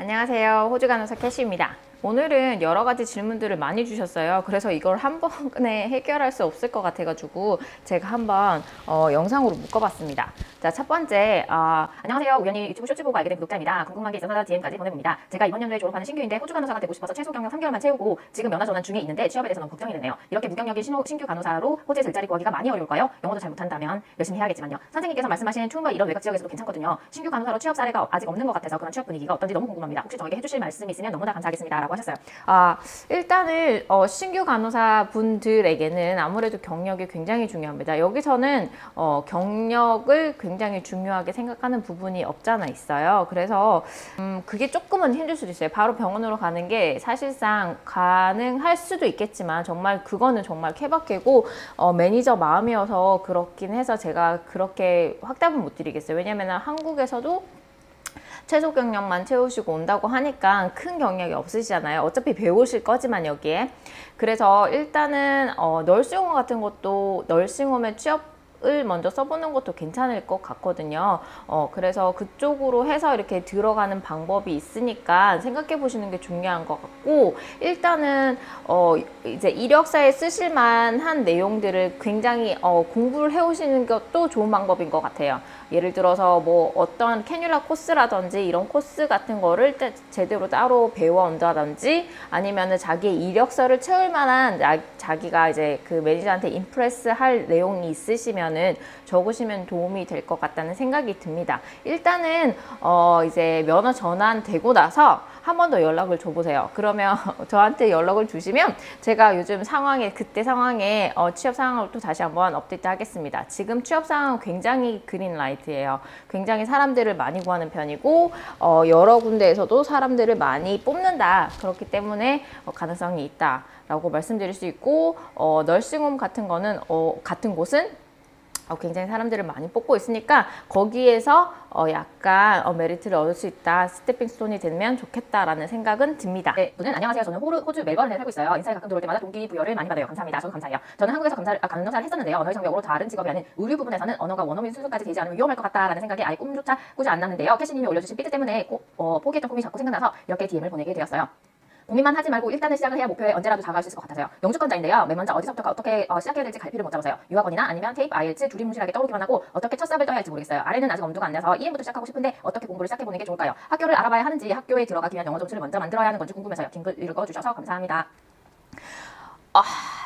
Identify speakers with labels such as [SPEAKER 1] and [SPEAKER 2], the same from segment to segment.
[SPEAKER 1] 안녕하세요. 호주 간호사 캐시입니다. 오늘은 여러 가지 질문들을 많이 주셨어요. 그래서 이걸 한 번에 해결할 수 없을 것 같아가지고 제가 한번 어, 영상으로 묶어봤습니다. 자, 첫 번째, 아, 안녕하세요. 우연히 유튜브 쇼츠 보고 알게 된 구독자입니다. 궁금한 게 있어서 DM까지 보내봅니다. 제가 이번 연도에 졸업하는 신규인데 호주 간호사가 되고 싶어서 최소 경력 3개월만 채우고 지금 면허 전환 중에 있는데 취업에 대해서 너무 걱정이 되네요. 이렇게 무경력인 신호, 신규 간호사로 호주에서 일자리 구하기가 많이 어려울까요? 영어도 잘 못한다면 열심히 해야겠지만요. 선생님께서 말씀하신 투움과 이런 외곽 지역에서도 괜찮거든요. 신규 간호사로 취업 사례가 아직 없는 것 같아서 그런 취업 분위기가 어떤지 너무 궁금합니다. 혹시 저에게 해주실 말씀 있으면 너무나 감사하겠습니다. 라고 하셨어요. 아, 일단은 어, 신규 간호사 분들에게는 아무래도 경력이 굉장히 중요합니다. 여기서는 어, 경력을 굉장히 중요하게 생각하는 부분이 없잖아 있어요. 그래서 음, 그게 조금은 힘들 수도 있어요. 바로 병원으로 가는 게 사실상 가능할 수도 있겠지만 정말 그거는 정말 케바케고 어, 매니저 마음이어서 그렇긴 해서 제가 그렇게 확답은 못 드리겠어요. 왜냐면 한국에서도 최소 경력만 채우시고 온다고 하니까 큰 경력이 없으시잖아요. 어차피 배우실 거지만 여기에. 그래서 일단은 어, 널싱홈 같은 것도 널싱홈의 취업 을 먼저 써보는 것도 괜찮을 것 같거든요. 어, 그래서 그쪽으로 해서 이렇게 들어가는 방법이 있으니까 생각해 보시는 게 중요한 것 같고, 일단은, 어, 이제 이력서에 쓰실 만 한 내용들을 굉장히, 어, 공부를 해 오시는 것도 좋은 방법인 것 같아요. 예를 들어서 뭐 어떤 캐뉼라 코스라든지 이런 코스 같은 거를 때- 제대로 따로 배워 온다든지 아니면은 자기의 이력서를 채울 만한 자- 자기가 이제 그 매니저한테 임프레스 할 내용이 있으시면 은 적으시면 도움이 될 것 같다는 생각이 듭니다. 일단은 어 이제 면허 전환되고 나서 한 번 더 연락을 줘보세요. 그러면 저한테 연락을 주시면 제가 요즘 상황에 그때 상황에 어, 취업 상황을 또 다시 한번 업데이트 하겠습니다. 지금 취업 상황은 굉장히 그린 라이트예요. 굉장히 사람들을 많이 구하는 편이고 어, 여러 군데에서도 사람들을 많이 뽑는다. 그렇기 때문에 어, 가능성이 있다 라고 말씀드릴 수 있고 어, 널싱홈 같은 거는 어, 같은 곳은 어, 굉장히 사람들을 많이 뽑고 있으니까 거기에서 어, 약간 어, 메리트를 얻을 수 있다, 스태핑 스톤이 되면 좋겠다라는 생각은 듭니다. 네, 분은 안녕하세요. 저는 호르, 호주 멜버른에 살고 있어요. 인사에 가끔 들어올 때마다 동기부여를 많이 받아요. 감사합니다. 저도 감사해요. 저는 한국에서 감사를, 아, 간호사를 했었는데요. 언어의 장벽으로 다른 직업이 아닌 의료 부분에서는 언어가 원어민 수준까지 되지 않으면 위험할 것 같다라는 생각이 아예 꿈조차 꾸지 않았는데요. 캐시님이 올려주신 삐트 때문에 꼭 어, 포기했던 꿈이 자꾸 생각나서 이렇게 DM을 보내게 되었어요. 고민만 하지 말고 일단은 시작을 해야 목표에 언제라도 다가갈 수 있을 것 같아서요. 영주권자인데요. 맨 먼저 어디서부터 어떻게 어, 시작해야 될지 갈피를 못 잡아서요. 유학원이나 아니면 테이프, 아이엘츠 두리뭉실하게 떠오르기만 하고 어떻게 첫 삽을 떠야 할지 모르겠어요. 아래는 아직 엄두가 안 나서 EM부터 시작하고 싶은데 어떻게 공부를 시작해보는 게 좋을까요? 학교를 알아봐야 하는지 학교에 들어가기 위한 영어 점수를 먼저 만들어야 하는 건지 궁금해서요. 긴 글 읽어주셔서 감사합니다. 아,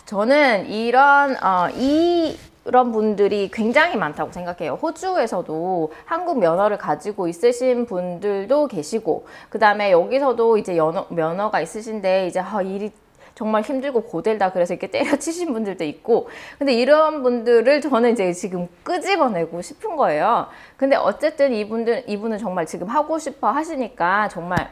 [SPEAKER 1] 저는 이런 어, 이 이런 분들이 굉장히 많다고 생각해요. 호주에서도 한국 면허를 가지고 있으신 분들도 계시고, 그 다음에 여기서도 이제 연어, 면허가 있으신데, 이제 아, 일이 정말 힘들고 고del다 그래서 이렇게 때려치신 분들도 있고 근데 이런 분들을 저는 이제 지금 끄집어내고 싶은 거예요 근데 어쨌든 이분들 이분은 정말 지금 하고 싶어 하시니까 정말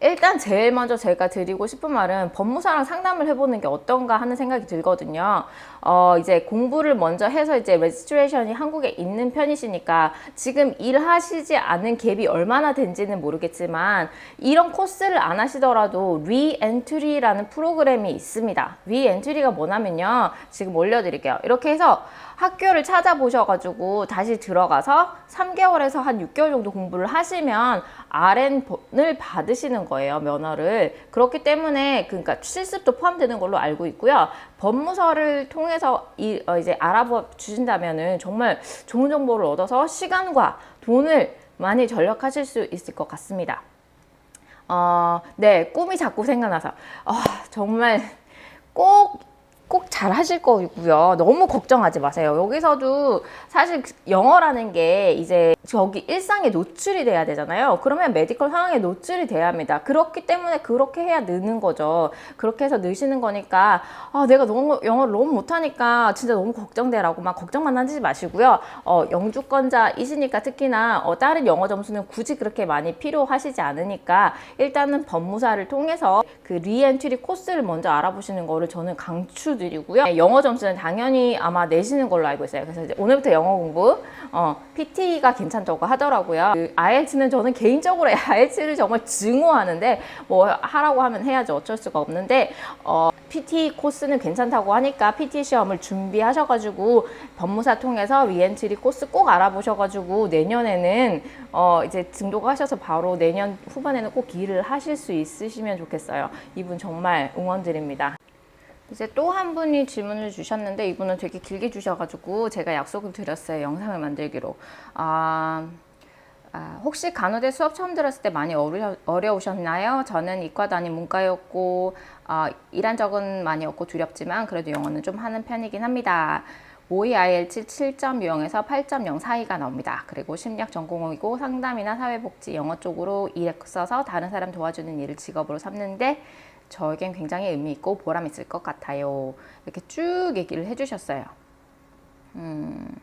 [SPEAKER 1] 일단 제일 먼저 제가 드리고 싶은 말은 법무사랑 상담을 해보는 게 어떤가 하는 생각이 들거든요. 어, 이제 공부를 먼저 해서 이제 레지스트레이션이 한국에 있는 편이시니까 지금 일하시지 않은 갭이 얼마나 된지는 모르겠지만 이런 코스를 안 하시더라도 리엔트리라는 프로그램이 있습니다. 리엔트리가 뭐냐면요. 지금 올려드릴게요. 이렇게 해서 학교를 찾아보셔가지고 다시 들어가서 3개월에서 한 6개월 정도 공부를 하시면 RN을 받으시는 거예요, 면허를. 그렇기 때문에, 그러니까 실습도 포함되는 걸로 알고 있고요. 법무서를 통해서 이, 어, 이제 알아봐 주신다면은 정말 좋은 정보를 얻어서 시간과 돈을 많이 절약하실 수 있을 것 같습니다. 어, 네, 꿈이 자꾸 생각나서, 아, 정말 꼭 꼭 잘 하실 거고요. 너무 걱정하지 마세요. 여기서도 사실 영어라는 게 이제 저기 일상에 노출이 돼야 되잖아요. 그러면 메디컬 상황에 노출이 돼야 합니다. 그렇기 때문에 그렇게 해야 느는 거죠. 그렇게 해서 느시는 거니까 아, 내가 너무 영어를 너무 못하니까 진짜 너무 걱정돼라고 막 걱정만 하지 마시고요. 어, 영주권자이시니까 특히나 어, 다른 영어 점수는 굳이 그렇게 많이 필요하시지 않으니까 일단은 법무사를 통해서 그 리엔트리 코스를 먼저 알아보시는 거를 저는 강추드 리고요. 네, 영어 점수는 당연히 아마 내시는 걸로 알고 있어요. 그래서 이제 오늘부터 영어 공부, 어, PT가 괜찮다고 하더라고요. 그 IELTS는 저는 개인적으로 IELTS를 정말 증오하는데 뭐 하라고 하면 해야지 어쩔 수가 없는데 어, PT 코스는 괜찮다고 하니까 PT 시험을 준비하셔가지고 법무사 통해서 위엔트리 코스 꼭 알아보셔가지고 내년에는 어 이제 등록하셔서 바로 내년 후반에는 꼭 일을 하실 수 있으시면 좋겠어요. 이분 정말 응원드립니다. 이제 또 한 분이 질문을 주셨는데 이분은 되게 길게 주셔가지고 제가 약속을 드렸어요. 영상을 만들기로. 아, 아, 혹시 간호대 수업 처음 들었을 때 많이 어려, 어려우셨나요? 저는 이과도 아닌 문과였고 어, 일한 적은 많이 없고 두렵지만 그래도 영어는 좀 하는 편이긴 합니다. 모의 IELTS 7.0에서 8.0 사이가 나옵니다. 그리고 심리학 전공이고 상담이나 사회복지 영어 쪽으로 일 써서 다른 사람 도와주는 일을 직업으로 삼는데 저에겐 굉장히 의미 있고 보람 있을 것 같아요. 이렇게 쭉 얘기를 해주셨어요. 음,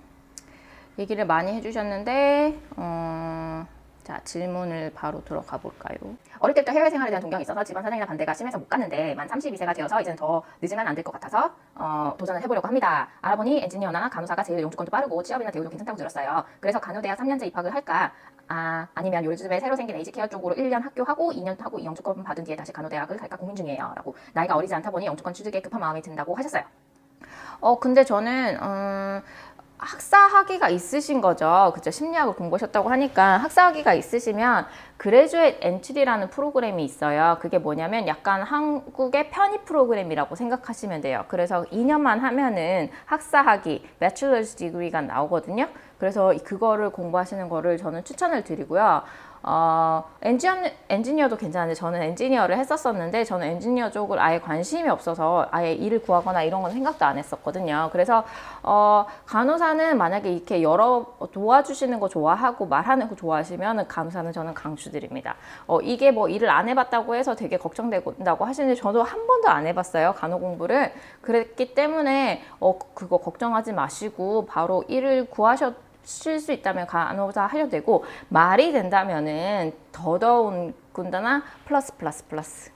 [SPEAKER 1] 얘기를 많이 해주셨는데, 어, 자, 질문을 바로 들어가 볼까요? 어릴 때부터 해외 생활에 대한 동경이 있어서 집안 사정이나 반대가 심해서 못 갔는데, 만 32세가 되어서 이제는 더 늦으면 안 될 것 같아서, 어, 도전을 해보려고 합니다. 알아보니 엔지니어나 간호사가 제일 용주권도 빠르고 취업이나 대우도 괜찮다고 들었어요. 그래서 간호대학 3년제 입학을 할까? 아, 아니면 요즘에 새로 생긴 에이지케어 쪽으로 1년 학교하고 2년 하고 영주권 받은 뒤에 다시 간호대학을 갈까 고민 중이에요. 라고. 나이가 어리지 않다 보니 영주권 취득에 급한 마음이 든다고 하셨어요. 어, 근데 저는, 음, 학사학위가 있으신 거죠. 그죠. 심리학을 공부하셨다고 하니까 학사학위가 있으시면 그레주엣 엔트리라는 프로그램이 있어요. 그게 뭐냐면 약간 한국의 편입 프로그램이라고 생각하시면 돼요. 그래서 2년만 하면은 학사학위, bachelor's degree가 나오거든요. 그래서 그거를 공부하시는 거를 저는 추천을 드리고요. 어, 엔지니어, 엔지니어도 괜찮은데 저는 엔지니어를 했었었는데 저는 엔지니어 쪽을 아예 관심이 없어서 아예 일을 구하거나 이런 건 생각도 안 했었거든요. 그래서 어, 간호사는 만약에 이렇게 여러 도와주시는 거 좋아하고 말하는 거 좋아하시면 간호사는 저는 강추드립니다. 어, 이게 뭐 일을 안 해봤다고 해서 되게 걱정된다고 하시는데 저도 한 번도 안 해봤어요. 간호 공부를. 그랬기 때문에 어, 그거 걱정하지 마시고 바로 일을 구하셨 쉴수 있다면 간호사 하셔도 되고 말이 된다면은 더더운 군다나 플러스 플러스 플러스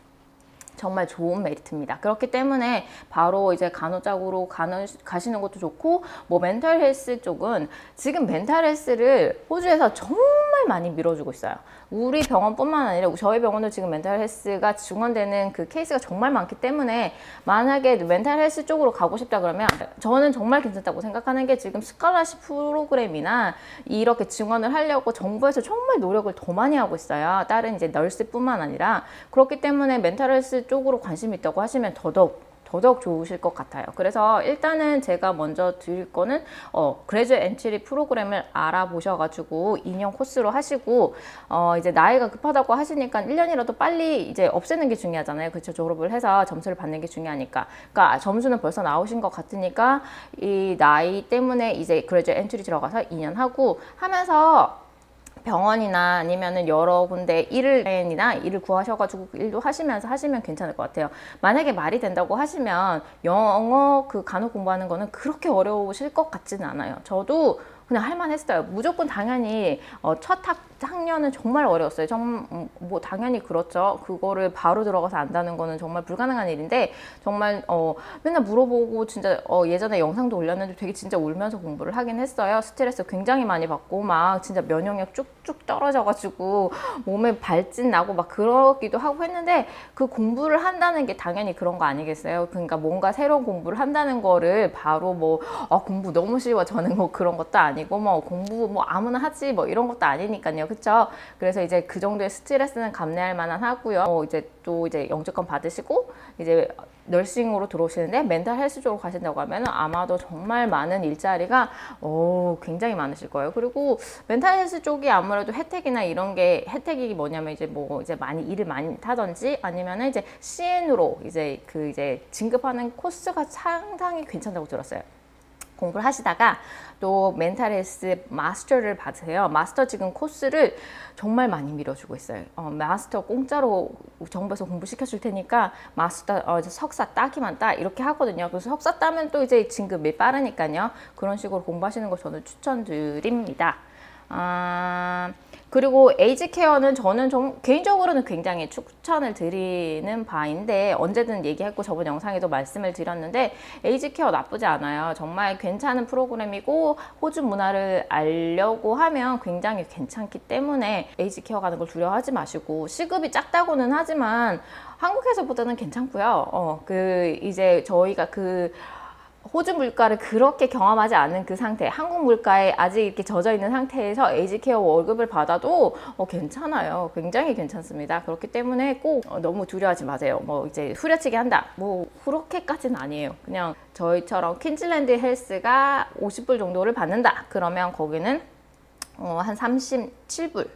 [SPEAKER 1] 정말 좋은 메리트입니다. 그렇기 때문에 바로 이제 간호작으로 가는, 가시는 것도 좋고, 뭐 멘탈 헬스 쪽은 지금 멘탈 헬스를 호주에서 정말 많이 밀어주고 있어요. 우리 병원뿐만 아니라 저희 병원도 지금 멘탈 헬스가 중원되는 그 케이스가 정말 많기 때문에 만약에 멘탈 헬스 쪽으로 가고 싶다 그러면 저는 정말 괜찮다고 생각하는 게 지금 스칼라십 프로그램이나 이렇게 증원을 하려고 정부에서 정말 노력을 더 많이 하고 있어요. 다른 이제 널스뿐만 아니라 그렇기 때문에 멘탈 헬스 쪽으로 관심이 있다고 하시면 더더욱 더더욱 좋으실 것 같아요. 그래서 일단은 제가 먼저 드릴 거는 어, 그레주 엔트리 프로그램을 알아보셔가지고 2년 코스로 하시고 어, 이제 나이가 급하다고 하시니까 1년이라도 빨리 이제 없애는 게 중요하잖아요. 그렇죠. 졸업을 해서 점수를 받는 게 중요하니까. 그러니까 점수는 벌써 나오신 것 같으니까 이 나이 때문에 이제 그레주 엔트리 들어가서 2년 하고 하면서 병원이나 아니면은 여러 군데 일을 이나 일을 구하셔가지고 일도 하시면서 하시면 괜찮을 것 같아요. 만약에 말이 된다고 하시면 영어 그 간호 공부하는 거는 그렇게 어려우실 것 같지는 않아요. 저도 그냥 할만했어요. 무조건 당연히 어, 첫 학, 학년은 정말 어려웠어요. 정, 음, 뭐 당연히 그렇죠. 그거를 바로 들어가서 안다는 거는 정말 불가능한 일인데 정말 어, 맨날 물어보고 진짜 어, 예전에 영상도 올렸는데 되게 진짜 울면서 공부를 하긴 했어요. 스트레스 굉장히 많이 받고 막 진짜 면역력 쭉쭉 떨어져가지고 몸에 발진 나고 막 그러기도 하고 했는데 그 공부를 한다는 게 당연히 그런 거 아니겠어요? 그러니까 뭔가 새로운 공부를 한다는 거를 바로 뭐 아, 공부 너무 쉬워 저는 뭐 그런 것도 아니고 뭐 공부 뭐 아무나 하지 뭐 이런 것도 아니니까요. 그렇죠? 그래서 이제 그 정도의 스트레스는 감내할 만한 하고요. 어, 이제 또 이제 영주권 받으시고 이제 널싱으로 들어오시는데 멘탈 헬스 쪽으로 가신다고 하면 아마도 정말 많은 일자리가 오, 굉장히 많으실 거예요. 그리고 멘탈 헬스 쪽이 아무래도 혜택이나 이런 게 혜택이 뭐냐면 이제 뭐 이제 많이 일을 많이 타든지 아니면은 이제 CN으로 이제 그 이제 진급하는 코스가 상당히 괜찮다고 들었어요. 공부를 하시다가 또 멘탈 헬스 마스터를 받으세요. 마스터 지금 코스를 정말 많이 밀어주고 있어요. 어, 마스터 공짜로 정부에서 공부시켜 줄 테니까 마스터 어, 석사 따기만 따 이렇게 하거든요. 그래서 석사 따면 또 이제 진급이 빠르니까요. 그런 식으로 공부하시는 거 저는 추천드립니다. 아, 그리고 에이지 케어는 저는 좀 개인적으로는 굉장히 추천을 드리는 바인데 언제든 얘기했고 저번 영상에도 말씀을 드렸는데 에이지 케어 나쁘지 않아요. 정말 괜찮은 프로그램이고 호주 문화를 알려고 하면 굉장히 괜찮기 때문에 에이지 케어 가는 걸 두려워하지 마시고 시급이 작다고는 하지만 한국에서보다는 괜찮고요. 어, 그 이제 저희가 그 호주 물가를 그렇게 경험하지 않은 그 상태, 한국 물가에 아직 이렇게 젖어 있는 상태에서 에이지케어 월급을 받아도 어, 괜찮아요. 굉장히 괜찮습니다. 그렇기 때문에 꼭 어, 너무 두려워하지 마세요. 뭐 이제 후려치기 한다. 뭐 그렇게까지는 아니에요. 그냥 저희처럼 퀸즐랜드 헬스가 50불 정도를 받는다. 그러면 거기는 어, 한 37불.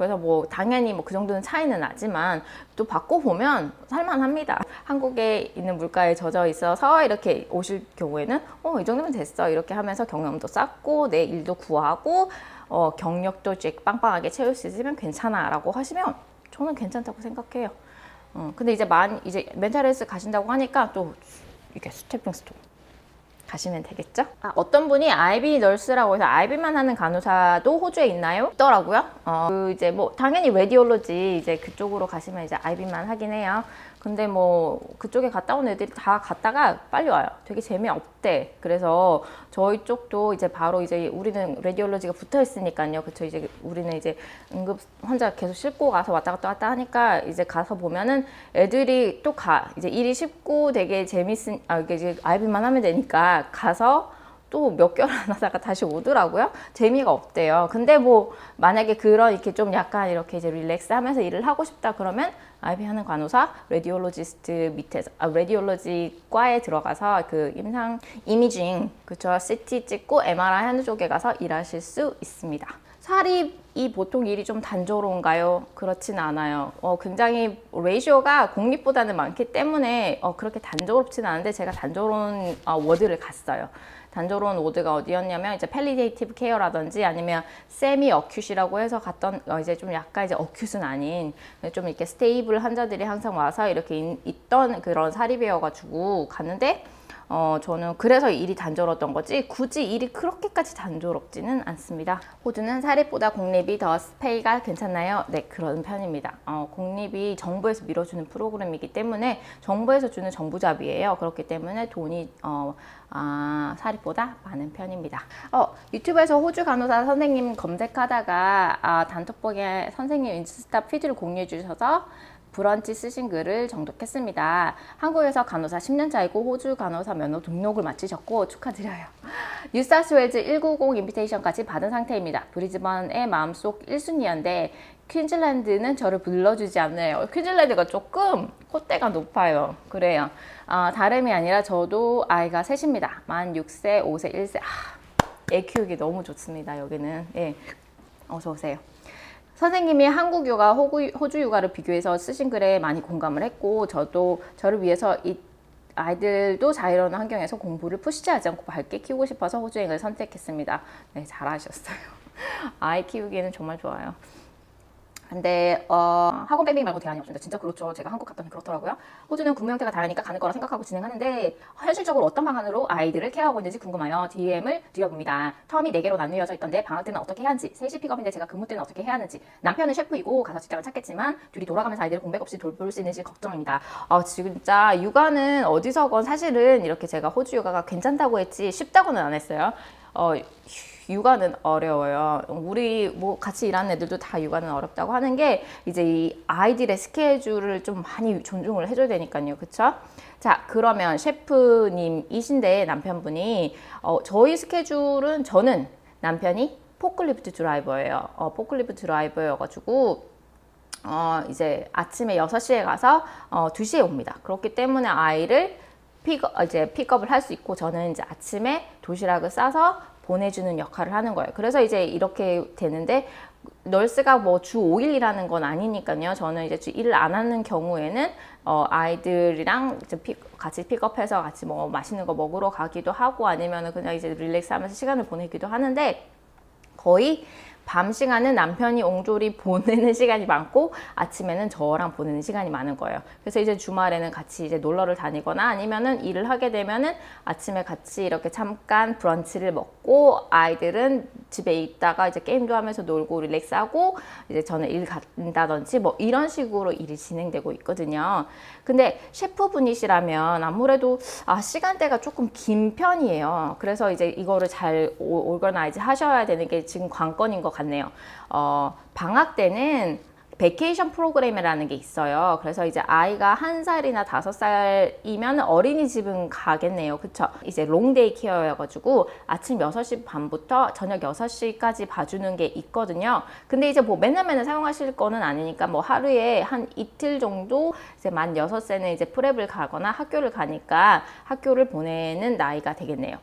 [SPEAKER 1] 그래서 뭐 당연히 뭐 그 정도는 차이는 나지만 또 받고 보면 살만합니다. 한국에 있는 물가에 젖어 있어서 이렇게 오실 경우에는 어, 이 정도면 됐어. 이렇게 하면서 경험도 쌓고 내 일도 구하고 어, 경력도 이제 빵빵하게 채울 수 있으면 괜찮아라고 하시면 저는 괜찮다고 생각해요. 어, 근데 이제 만 이제 멘탈 헬스 가신다고 하니까 또 이게 스태핑 스톤 가시면 되겠죠? 아, 어떤 분이 IB 널스라고 해서 IB만 하는 간호사도 호주에 있나요? 있더라고요. 어, 그 이제 뭐 당연히 레디올로지 이제 그쪽으로 가시면 이제 IB만 하긴 해요. 근데 뭐 그쪽에 갔다 온 애들이 다 갔다가 빨리 와요. 되게 재미없대. 그래서 저희 쪽도 이제 바로 이제 우리는 레디올로지가 붙어 있으니까요. 그쵸 이제 우리는 이제 응급 환자 계속 싣고 가서 왔다 갔다 왔다 하니까 이제 가서 보면은 애들이 또 가. 이제 일이 쉽고 되게 재밌은 아 이게 이제 IB만 하면 되니까 가서 또 몇 개월 안 하다가 다시 오더라고요. 재미가 없대요. 근데 뭐 만약에 그런 이렇게 좀 약간 이렇게 이제 릴렉스 하면서 일을 하고 싶다 그러면 IB 하는 간호사, 레디올로지스트 밑에서 아 레디올로지 과에 들어가서 그 임상 이미징 그쵸 CT 찍고 MRI 하는 쪽에 가서 일하실 수 있습니다. 사립이 보통 일이 좀 단조로운가요? 그렇진 않아요. 어, 굉장히 레이쇼가 공립보다는 많기 때문에 어, 그렇게 단조롭진 않은데 제가 단조로운 어, 워드를 갔어요. 단조로운 워드가 어디였냐면 이제 펠리데이티브 케어라든지 아니면 세미 어큐시라고 해서 갔던 어, 이제 좀 약간 이제 어큐스는 아닌 좀 이렇게 스테이블 환자들이 항상 와서 이렇게 있- 있던 그런 사립이어가지고 갔는데 어, 저는 그래서 일이 단조로웠던 거지 굳이 일이 그렇게까지 단조롭지는 않습니다. 호주는 사립보다 공립이 더 스페이가 괜찮나요? 네, 그런 편입니다. 어, 공립이 정부에서 밀어주는 프로그램이기 때문에 정부에서 주는 정부잡이에요. 그렇기 때문에 돈이 어, 아, 사립보다 많은 편입니다. 어, 유튜브에서 호주 간호사 선생님 검색하다가 아, 단톡방에 선생님 인스타 피드를 공유해 주셔서 브런치 쓰신 글을 정독했습니다. 한국에서 간호사 10년 차이고 호주 간호사 면허 등록을 마치셨고 축하드려요. 뉴사스웨일즈 190 인비테이션까지 받은 상태입니다. 브리즈번의 마음속 1순위였는데 퀸즐랜드는 저를 불러주지 않네요. 퀸즐랜드가 조금 콧대가 높아요. 그래요. 아, 다름이 아니라 저도 아이가 셋입니다. 만 6세, 5세, 1세. 아, 애 키우기 너무 좋습니다. 여기는. 예. 어서 오세요. 선생님이 한국 육아, 호주 육아를 비교해서 쓰신 글에 많이 공감을 했고, 저도 저를 위해서 이 아이들도 자유로운 환경에서 공부를 푸시지 하지 않고 밝게 키우고 싶어서 호주행을 선택했습니다. 네, 잘하셨어요. 아이 키우기는 정말 좋아요. 근데 어, 학원 뺑뺑이 말고 대안이 없습니다. 진짜 그렇죠. 제가 한국 갔더니 그렇더라고요. 호주는 근무 형태가 다르니까 가는 거라 생각하고 진행하는데 현실적으로 어떤 방안으로 아이들을 케어하고 있는지 궁금하여 DM을 드려봅니다. 텀이 4개로 나누어져 있던데 방학 때는 어떻게 해야 하는지 3시 픽업인데 제가 근무 때는 어떻게 해야 하는지 남편은 셰프이고 가서 직장을 찾겠지만 둘이 돌아가면서 아이들을 공백 없이 돌볼 수 있는지 걱정입니다. 아 진짜 육아는 어디서건 사실은 이렇게 제가 호주 육아가 괜찮다고 했지 쉽다고는 안 했어요. 어, 육아는 어려워요. 우리 뭐 같이 일하는 애들도 다 육아는 어렵다고 하는 게 이제 이 아이들의 스케줄을 좀 많이 존중을 해줘야 되니까요. 그쵸? 자, 그러면 셰프님이신데 남편분이 어, 저희 스케줄은 저는 남편이 포클리프트 드라이버예요. 어, 포클리프트 드라이버여가지고 어, 이제 아침에 6시에 가서 어, 2시에 옵니다. 그렇기 때문에 아이를 픽업, 어, 이제 픽업을 할 수 있고 저는 이제 아침에 도시락을 싸서 보내주는 역할을 하는 거예요. 그래서 이제 이렇게 되는데 널스가 뭐 주 5일 일하는 건 아니니까요. 저는 이제 주 일을 안 하는 경우에는 어, 아이들이랑 이제 픽, 같이 픽업해서 같이 뭐 맛있는 거 먹으러 가기도 하고 아니면은 그냥 이제 릴렉스 하면서 시간을 보내기도 하는데 거의 밤 시간은 남편이 옹졸이 보내는 시간이 많고 아침에는 저랑 보내는 시간이 많은 거예요. 그래서 이제 주말에는 같이 이제 놀러를 다니거나 아니면은 일을 하게 되면은 아침에 같이 이렇게 잠깐 브런치를 먹고 아이들은 집에 있다가 이제 게임도 하면서 놀고 릴렉스하고 이제 저는 일 간다든지 뭐 이런 식으로 일이 진행되고 있거든요. 근데 셰프분이시라면 아무래도 아 시간대가 조금 긴 편이에요. 그래서 이제 이거를 잘 오- 오거나이즈 하셔야 되는 게 지금 관건인 것 같 네요. 어, 방학 때는 베케이션 프로그램이라는 게 있어요. 그래서 이제 아이가 한 살이나 다섯 살이면 어린이집은 가겠네요. 그쵸? 이제 롱데이 케어여가지고 아침 6시 반부터 저녁 6시까지 봐주는 게 있거든요. 근데 이제 뭐 맨날 맨날 사용하실 거는 아니니까 뭐 하루에 한 이틀 정도 이제 만 6세는 이제 프랩을 가거나 학교를 가니까 학교를 보내는 나이가 되겠네요.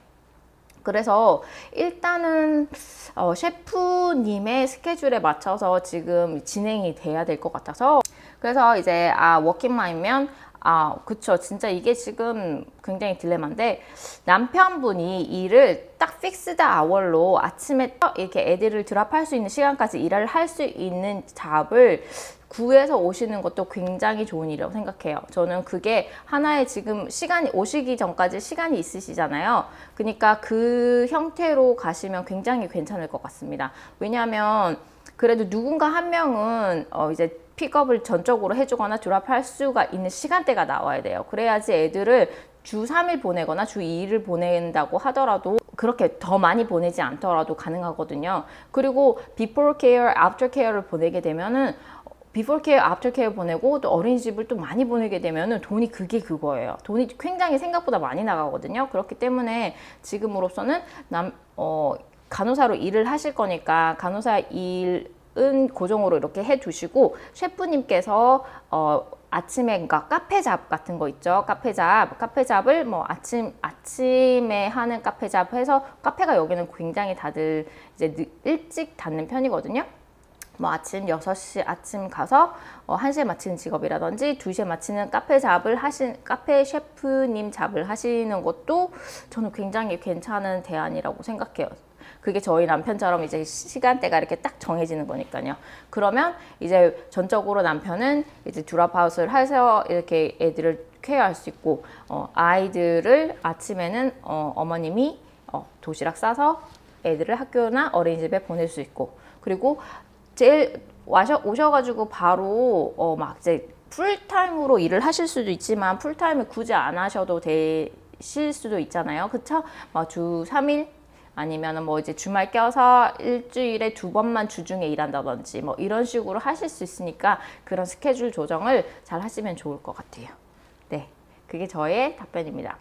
[SPEAKER 1] 그래서 일단은 어, 셰프님의 스케줄에 맞춰서 지금 진행이 돼야 될 것 같아서. 그래서 이제 아 워킹맘이면 아 그쵸. 진짜 이게 지금 굉장히 딜레마인데 남편분이 일을 딱 픽스드 아워로 아침에 딱 이렇게 애들을 드랍할 수 있는 시간까지 일을 할 수 있는 잡을 구해서 오시는 것도 굉장히 좋은 일이라고 생각해요. 저는 그게 하나의 지금 시간이 오시기 전까지 시간이 있으시잖아요. 그러니까 그 형태로 가시면 굉장히 괜찮을 것 같습니다. 왜냐하면 그래도 누군가 한 명은 어 이제 픽업을 전적으로 해주거나 드랍할 수가 있는 시간대가 나와야 돼요. 그래야지 애들을 주 3일 보내거나 주 2일 보낸다고 하더라도 그렇게 더 많이 보내지 않더라도 가능하거든요. 그리고 before care, after care를 보내게 되면은 비포 케어, 앞터 케어 보내고 또 어린이집을 또 많이 보내게 되면은 돈이 그게 그거예요. 돈이 굉장히 생각보다 많이 나가거든요. 그렇기 때문에 지금으로서는 남, 어, 간호사로 일을 하실 거니까 간호사 일은 고정으로 이렇게 해 두시고 셰프님께서 어, 아침에 그러니까 카페 잡 같은 거 있죠. 카페 잡, 카페 잡을 뭐 아침 아침에 하는 카페 잡 해서 카페가 여기는 굉장히 다들 이제 늦- 일찍 닫는 편이거든요. 뭐 아침 6시 아침 가서 어, 1시에 마치는 직업이라든지 2시에 마치는 카페 잡을 하신 카페 셰프님 잡을 하시는 것도 저는 굉장히 괜찮은 대안이라고 생각해요. 그게 저희 남편처럼 이제 시간대가 이렇게 딱 정해지는 거니까요. 그러면 이제 전적으로 남편은 이제 드랍아웃을 해서 이렇게 애들을 케어할 수 있고 어, 아이들을 아침에는 어, 어머님이 어, 도시락 싸서 애들을 학교나 어린이집에 보낼 수 있고 그리고 제일 와셔 오셔가지고 바로 어 막 이제 풀타임으로 일을 하실 수도 있지만 풀타임을 굳이 안 하셔도 되실 수도 있잖아요. 그쵸? 뭐주 3일 아니면은 뭐 이제 주말 껴서 일주일에 두 번만 주중에 일한다든지 뭐 이런 식으로 하실 수 있으니까 그런 스케줄 조정을 잘 하시면 좋을 것 같아요. 네. 그게 저의 답변입니다.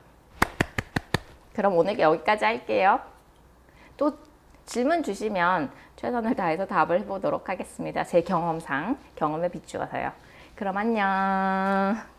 [SPEAKER 1] 그럼 오늘 여기까지 할게요. 또 질문 주시면 최선을 다해서 답을 해보도록 하겠습니다. 제 경험상, 경험에 비추어서요. 그럼 안녕.